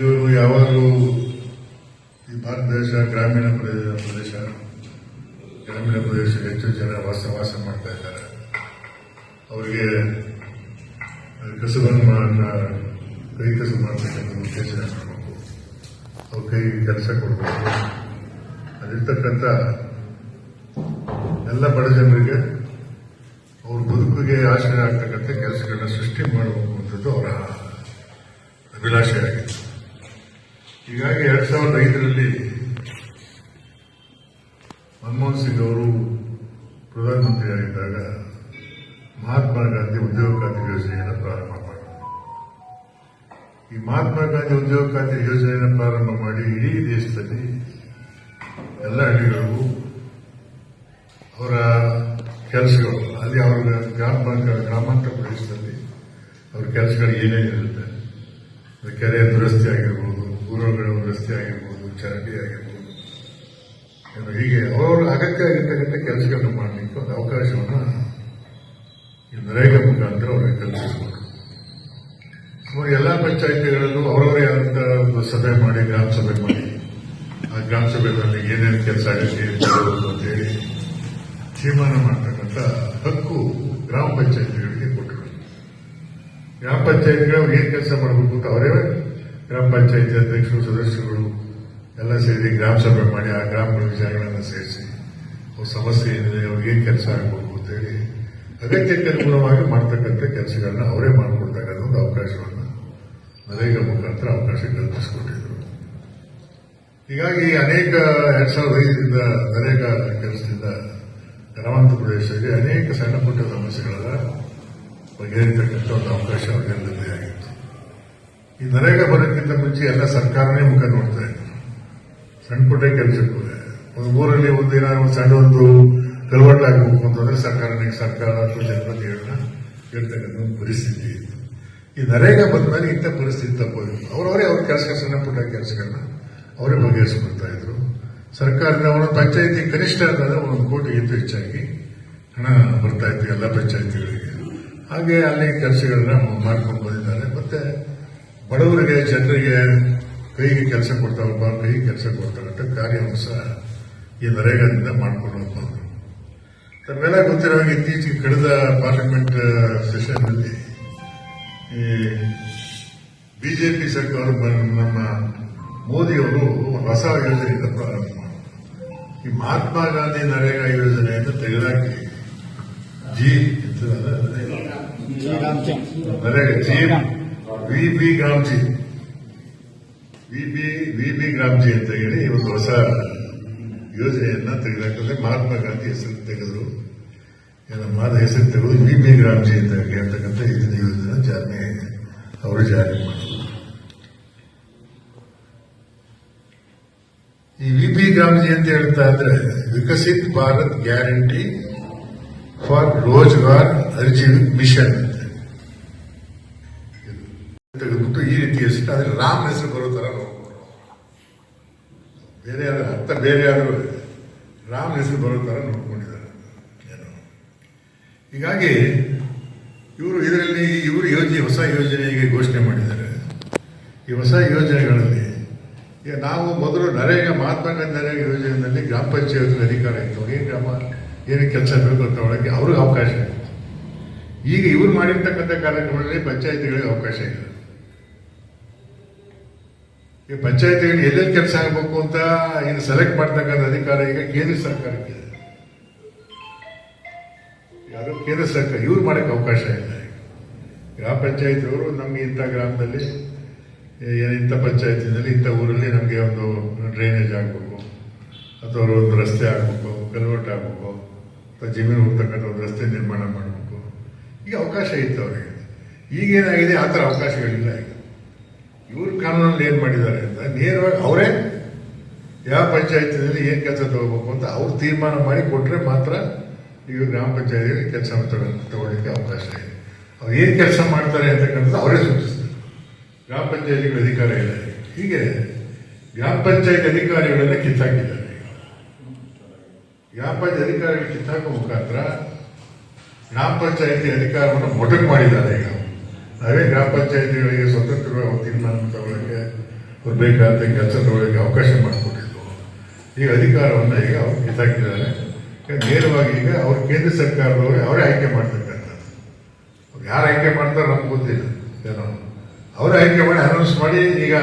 ಇವರು ಯಾವಾಗಲೂ ಈ ಭಾರತ ದೇಶ ಗ್ರಾಮೀಣ ಪ್ರದೇಶ ಪ್ರದೇಶ, ಗ್ರಾಮೀಣ ಪ್ರದೇಶ ಹೆಚ್ಚು ಜನ ವಾಸ ವಾಸ ಮಾಡ್ತಾ ಇದ್ದಾರೆ. ಅವರಿಗೆ ಕಸುಬನ್ನು ಕೈ ಕಸು ಮಾಡಬೇಕಂತ ಉದ್ದೇಶ ಮಾಡಬೇಕು. ಅವ್ರ ಕೈ ಕೆಲಸ ಕೊಡಬೇಕು. ಅಲ್ಲಿರ್ತಕ್ಕಂಥ ಎಲ್ಲ ಬಡ ಜನರಿಗೆ ಅವ್ರ ಬದುಕಿಗೆ ಆಶ್ರಯ ಆಗ್ತಕ್ಕಂಥ ಕೆಲಸಗಳನ್ನ ಸೃಷ್ಟಿ ಮಾಡಬೇಕು ಅವರ ಅಭಿಲಾಷೆ ಆಗಿತ್ತು ಹೀಗಾಗಿ ಎರಡ್ ಸಾವಿರದ ಐದರಲ್ಲಿ ಮನಮೋಹನ್ ಸಿಂಗ್ ಅವರು ಪ್ರಧಾನಮಂತ್ರಿಯಾಗಿದ್ದಾಗ ಮಹಾತ್ಮ ಗಾಂಧಿ ಉದ್ಯೋಗ ಖಾತ್ರಿ ಯೋಜನೆಯನ್ನು ಪ್ರಾರಂಭ ಮಾಡಿದರು. ಈ ಮಹಾತ್ಮ ಗಾಂಧಿ ಉದ್ಯೋಗ ಖಾತ್ರಿ ಯೋಜನೆಯನ್ನು ಪ್ರಾರಂಭ ಮಾಡಿ ಇಡೀ ದೇಶದಲ್ಲಿ ಎಲ್ಲ ಹಳ್ಳಿಗಳಿಗೂ ಅವರ ಕೆಲಸಗಳು, ಅಲ್ಲಿ ಅವರ ಗ್ರಾಮ ಗ್ರಾಮಾಂತರ ಪ್ರದೇಶದಲ್ಲಿ ಅವ್ರ ಕೆಲಸಗಳು ಏನೇನಿರುತ್ತೆ ಕೆರೆ ದುರಸ್ತಿ ಆಗಿರ್ಬೋದು ಊರುಗಳ ರಸ್ತೆ ಆಗಿರ್ಬೋದು ಚರಂಡಿ ಆಗಿರ್ಬೋದು ಹೀಗೆ ಅವರವರ ಅಗತ್ಯ ಆಗಿರ್ತಕ್ಕಂಥ ಕೆಲಸಗಳನ್ನು ಮಾಡಲಿಕ್ಕೆ ಒಂದು ಅವಕಾಶವನ್ನು ಈ ನರೇಗಾ ಮುಖಾಂತರ ಅವರಿಗೆ ಕಲ್ಪಿಸಬೇಕು ಸುಮಾರು ಎಲ್ಲ ಪಂಚಾಯಿತಿಗಳಲ್ಲೂ ಅವರವರೇ ಆದಂಥ ಒಂದು ಸಭೆ ಮಾಡಿ, ಗ್ರಾಮ ಸಭೆ ಮಾಡಿ. ಆ ಗ್ರಾಮ ಸಭೆಗಳಲ್ಲಿ ಏನೇನು ಕೆಲಸ ಆಗುತ್ತೆ ಅಂತೇಳಿ ತೀರ್ಮಾನ ಮಾಡ್ತಕ್ಕಂಥ ಹಕ್ಕು ಗ್ರಾಮ ಪಂಚಾಯಿತಿಗಳಿಗೆ ಕೊಟ್ಟರು ಗ್ರಾಮ ಪಂಚಾಯತ್ಗಳು ಏನ್ ಕೆಲಸ ಮಾಡಬೇಕು ಅಂತ ಅವರೇ ಗ್ರಾಮ ಪಂಚಾಯತಿ ಅಧ್ಯಕ್ಷರು ಸದಸ್ಯರು ಎಲ್ಲ ಸೇರಿ ಗ್ರಾಮ ಸಭೆ ಮಾಡಿ ಆ ಗ್ರಾಮಗಳ ವಿಚಾರಗಳನ್ನು ಸೇರಿಸಿ, ಅವ್ರ ಸಮಸ್ಯೆ ಏನಿದೆ, ಅವ್ರಿಗೆ ಏನು ಕೆಲಸ ಆಗಬೇಕು ಅಂತೇಳಿ ಅಗತ್ಯಕ್ಕೆ ಅನುಗುಣವಾಗಿ ಮಾಡ್ತಕ್ಕಂಥ ಕೆಲಸಗಳನ್ನ ಅವರೇ ಮಾಡಿಕೊಡ್ತಕ್ಕಂಥ ಒಂದು ಅವಕಾಶವನ್ನು ನರೇಗ ಮುಖಾಂತರ ಅವಕಾಶ ಕಲ್ಪಿಸಿಕೊಟ್ಟಿದ್ರು. ಹೀಗಾಗಿ ಅನೇಕ ಎರಡ್ ಸಾವಿರದ ಐದರಿಂದ ನರೇಗ ಕೆಲಸದಿಂದ ಗ್ರಾಮಾಂತ ಪ್ರದೇಶದಲ್ಲಿ ಅನೇಕ ಸಣ್ಣ ಪುಟ್ಟ ಸಮಸ್ಯೆಗಳ ಬಗೆಹರಿತಕ್ಕಂಥ ಒಂದು ಅವಕಾಶ ಅವರಿಗೆ ಆಗಿತ್ತು ಈ ನರೇಗಾ ಬರೋಕ್ಕಿಂತ ಮುಂಚೆ ಎಲ್ಲ ಸರ್ಕಾರನೇ ಮುಖ ನೋಡ್ತಾ ಇತ್ತು. ಸಣ್ಣ ಪುಟ್ಟ ಕೆಲಸಕ್ಕೂ ಒಂದು ಊರಲ್ಲಿ ಒಂದು ಏನಾದ್ರು ಒಂದು ಸಣ್ಣ ಒಂದು ಆಗಬೇಕು ಅಂತಂದ್ರೆ ಸರ್ಕಾರನೇ ಸರ್ಕಾರ ಅಥವಾ ಜನಪ್ರತಿನಿಧಿಗಳನ್ನ ಹೇಳ್ತಕ್ಕಂಥ ಪರಿಸ್ಥಿತಿ ಇತ್ತು. ಈ ನರೇಗಾ ಬಂದ್ಮೇಲೆ ಇಂಥ ಪರಿಸ್ಥಿತಿ ತಪ್ಪಿತ್ತು ಅವರವರೇ ಅವ್ರ ಕೆಲಸ ಸಣ್ಣ ಪುಟ್ಟ ಕೆಲಸಗಳನ್ನ ಅವರೇ ಬಗೆಹರಿಸ್ಕೊಳ್ತಾ ಇದ್ರು. ಸರ್ಕಾರದಿಂದ ಅವರ ಪಂಚಾಯಿತಿ ಕನಿಷ್ಠ ಅಂತಂದ್ರೆ ಒಂದು ಕೋಟಿಗಿಂತ ಹೆಚ್ಚಾಗಿ ಹಣ ಬರ್ತಾ ಇತ್ತು ಎಲ್ಲ ಪಂಚಾಯಿತಿಗಳಿಗೆ. ಹಾಗೆ ಅಲ್ಲಿ ಕೆಲಸಗಳನ್ನ ಮಾಡ್ಕೊಂಡು ಬಂದಿದ್ದಾರೆ. ಮತ್ತೆ ಬಡವರಿಗೆ ಜನರಿಗೆ ಕೈಗೆ ಕೆಲಸ ಕೊಡ್ತಾವಪ್ಪ ಕೈಗೆ ಕೆಲಸ ಕೊಡ್ತಾರಂತ ಕಾರ್ಯವನ್ನು ಸಹ ಈ ನರೇಗಾದಿಂದ ಮಾಡಿಕೊಡುವಂತ ಮೇಲೆ ತಮ್ಮೆಲ್ಲ ಗೊತ್ತಿರೋ ಹಾಗೆ ಇತ್ತೀಚೆಗೆ ಕಳೆದ ಪಾರ್ಲಿಮೆಂಟ್ ಸೆಷನ್ನಲ್ಲಿ ಈ ಬಿಜೆಪಿ ಸರ್ಕಾರ ನಮ್ಮ ಮೋದಿಯವರು ಹೊಸ ಯೋಜನೆಯಿಂದ ಪ್ರಾರಂಭ ಮಾಡಿದ್ರು. ಈ ಮಹಾತ್ಮ ಗಾಂಧಿ ನರೇಗಾ ಯೋಜನೆಯನ್ನು ತೆಗೆದಾಕಿ G? NREGA G. V B G RAM G V B V B G RAM G ಅಂತ ಹೇಳಿ ಒಂದು ಹೊಸ ಯೋಜನೆಯನ್ನ ತೆಗೆದಾಕಿದ್ರೆ ಮಹಾತ್ಮ ಗಾಂಧಿ ಹೆಸರು ತೆಗೆದ್ರು ಏನೋ ಮಾದ ಹೆಸರು ತೆಗೆದು ವಿ ಬಿ ಗ್ರಾಮ್ಜಿ ಅಂತ ಹೇಳ್ತಕ್ಕಂಥ ಇದನ್ನ ಯೋಜನೆ ಜಾರಿ ಅವರು ಜಾರಿ ಮಾಡಿದ್ರು ಈ ವಿ ಬಿ ಗ್ರಾಮ್ಜಿ ಅಂತ ಹೇಳ್ತಾ ಇದ್ರೆ ವಿಕಸಿತ್ ಭಾರತ್ ಗ್ಯಾರಂಟಿ ಫಾರ್ ರೋಜ್ಗಾರ್ ಅರ್ಜಿ ಮಿಷನ್ ತೆಗೆದ್ಬಿಟ್ಟು ಈ ರೀತಿ ಹೆಸರು ಆದರೆ ರಾಮ್ ಹೆಸರು ಬರೋ ನೋಡ್ಕೊಂಡು ಬೇರೆ ಆದ್ರೆ ಅರ್ಥ ಬೇರೆ ಆದ್ರೂ ರಾಮ್ ಹೆಸರು ಬರೋ ತರ ನೋಡ್ಕೊಂಡಿದ್ದಾರೆ. ಏನು? ಹೀಗಾಗಿ ಇವರು ಇದರಲ್ಲಿ ಇವರು ಯೋಜನೆ ಹೊಸ ಯೋಜನೆಗೆ ಘೋಷಣೆ ಮಾಡಿದ್ದಾರೆ. ಈ ಹೊಸ ಯೋಜನೆಗಳಲ್ಲಿ ಈಗ ನಾವು ಮೊದಲು ನರೇಗಾ, ಮಹಾತ್ಮ ಗಾಂಧಿ ನರೇಗಾ ಯೋಜನೆಯಲ್ಲಿ ಗ್ರಾಮ ಪಂಚಾಯತ್ ಅಧಿಕಾರ ಇತ್ತು. ಏನು ಗ್ರಾಮ? ಏನು ಕೆಲಸ ಬೇಕು ಅಂತ ಒಳಗೆ ಅವ್ರಿಗೆ ಅವಕಾಶ ಇತ್ತು. ಈಗ ಇವ್ರು ಮಾಡಿರ್ತಕ್ಕಂಥ ಕಾರ್ಯಕ್ರಮಗಳಲ್ಲಿ ಪಂಚಾಯತಿಗಳಿಗೆ ಅವಕಾಶ ಇಲ್ಲ. ಈ ಪಂಚಾಯತಿಗಳು ಎಲ್ಲೆಲ್ಲಿ ಕೆಲಸ ಆಗಬೇಕು ಅಂತ ಇದು ಸೆಲೆಕ್ಟ್ ಮಾಡ್ತಕ್ಕಂಥ ಅಧಿಕಾರ ಈಗ ಕೇಂದ್ರ ಸರ್ಕಾರಕ್ಕೆ ಇದೆ. ಯಾರು? ಕೇಂದ್ರ ಸರ್ಕಾರ. ಇವ್ರು ಮಾಡಕ್ಕೆ ಅವಕಾಶ ಇಲ್ಲ ಗ್ರಾಮ ಪಂಚಾಯತಿಯವರು ನಮ್ಗೆ ಇಂಥ ಗ್ರಾಮದಲ್ಲಿ ಇಂಥ ಪಂಚಾಯತಿನಲ್ಲಿ, ಇಂಥ ಊರಲ್ಲಿ ನಮಗೆ ಒಂದು ಡ್ರೈನೇಜ್ ಆಗಬೇಕು, ಅಥವಾ ಒಂದು ರಸ್ತೆ ಆಗಬೇಕು, ಕಲ್ವರ್ಟ್ ಆಗಬೇಕು, ಅಥವಾ ಜಮೀನು ಹೋಗ್ತಕ್ಕಂಥ ಒಂದು ರಸ್ತೆ ನಿರ್ಮಾಣ ಮಾಡಬೇಕು. ಈಗ ಅವಕಾಶ ಇತ್ತು ಅವರಿಗೆ. ಈಗೇನಾಗಿದೆ ಆ ಥರ ಅವಕಾಶಗಳಿಲ್ಲ ಈಗ. ಇವ್ರ ಕಾನೂನಲ್ಲಿ ಏನು ಮಾಡಿದ್ದಾರೆ ಅಂತ ನೇರವಾಗಿ ಅವರೇ ಯಾವ ಪಂಚಾಯತಿನಲ್ಲಿ ಏನು ಕೆಲಸ ತಗೋಬೇಕು ಅಂತ ಅವ್ರು ತೀರ್ಮಾನ ಮಾಡಿ ಕೊಟ್ರೆ ಮಾತ್ರ ಈಗ ಗ್ರಾಮ ಪಂಚಾಯತಿಯಲ್ಲಿ ಕೆಲಸ ತಗೊಳ್ಳಿಕ್ಕೆ ಅವಕಾಶ ಇದೆ. ಅವ್ರು ಏನು ಕೆಲಸ ಮಾಡ್ತಾರೆ ಅಂತಕ್ಕಂಥದ್ದು ಅವರೇ ಸೂಚಿಸ್ತಾರೆ. ಗ್ರಾಮ ಪಂಚಾಯತಿಗಳ ಅಧಿಕಾರ ಇಲ್ಲ ಹೀಗೆ ಗ್ರಾಮ ಪಂಚಾಯತ್ ಅಧಿಕಾರಿಗಳನ್ನ ಕಿತ್ತಾಕಿದ್ದಾರೆ. ಗ್ರಾಮ ಪಂಚಾಯತ್ ಅಧಿಕಾರಿಗಳು ಕಿತ್ತಾಕೋ ಮುಖಾಂತರ ಗ್ರಾಮ ಪಂಚಾಯತಿ ಅಧಿಕಾರವನ್ನು ಮೊಟಕು ಮಾಡಿದ್ದಾರೆ ಈಗ. ನಾವೇ ಗ್ರಾಮ ಪಂಚಾಯತಿಗಳಿಗೆ ಸ್ವತಂತ್ರವಾಗಿ ತೀರ್ಮಾನ ತಗೊಳ್ಳೋಕ್ಕೆ ಅವ್ರು ಬೇಕಾದ ಕೆಲಸ ತಗೊಳ್ಳೋಕೆ ಅವಕಾಶ ಮಾಡಿಕೊಟ್ಟಿದ್ದು. ಈಗ ಅಧಿಕಾರವನ್ನು ಈಗ ಅವ್ರು ಕಿತ್ತಾಕಿದ್ದಾರೆ ನೇರವಾಗಿ ಈಗ ಅವ್ರು ಕೇಂದ್ರ ಸರ್ಕಾರದವರು ಅವರೇ ಆಯ್ಕೆ ಮಾಡ್ತಕ್ಕಂಥದ್ದು. ಅವ್ರು ಯಾರು ಆಯ್ಕೆ ಮಾಡ್ತಾರೋ ನಮ್ಗೆ ಗೊತ್ತಿಲ್ಲ. ಏನೋ. ಅವರೇ ಆಯ್ಕೆ ಮಾಡಿ ಅನೌನ್ಸ್ ಮಾಡಿ ಈಗ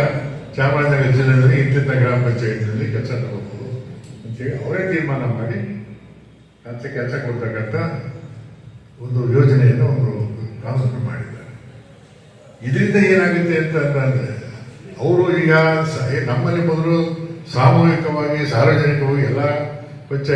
ಚಾಮರಾಜನಗರ ಜಿಲ್ಲೆಯಲ್ಲಿ ಇಂತಿಂತ ಗ್ರಾಮ ಪಂಚಾಯತಿನಲ್ಲಿ ಕೆಲಸ ತಗೋಬಹುದು ಅಂತೇಳಿ ಅವರೇ ತೀರ್ಮಾನ ಮಾಡಿ ಅಂತ ಕೆಲಸ ಕೊಡ್ತಕ್ಕಂಥ ಒಂದು ಯೋಜನೆಯನ್ನು ಒಂದು ಇದರಿಂದ ಏನಾಗುತ್ತೆ ಅಂತ ಅಂದ್ರೆ ಅವರು ಈಗ ನಮ್ಮಲ್ಲಿ ಮೊದಲು ಸಾಮೂಹಿಕವಾಗಿ ಸಾರ್ವಜನಿಕವಾಗಿ ಎಲ್ಲ ಪಂಚಾಯತ್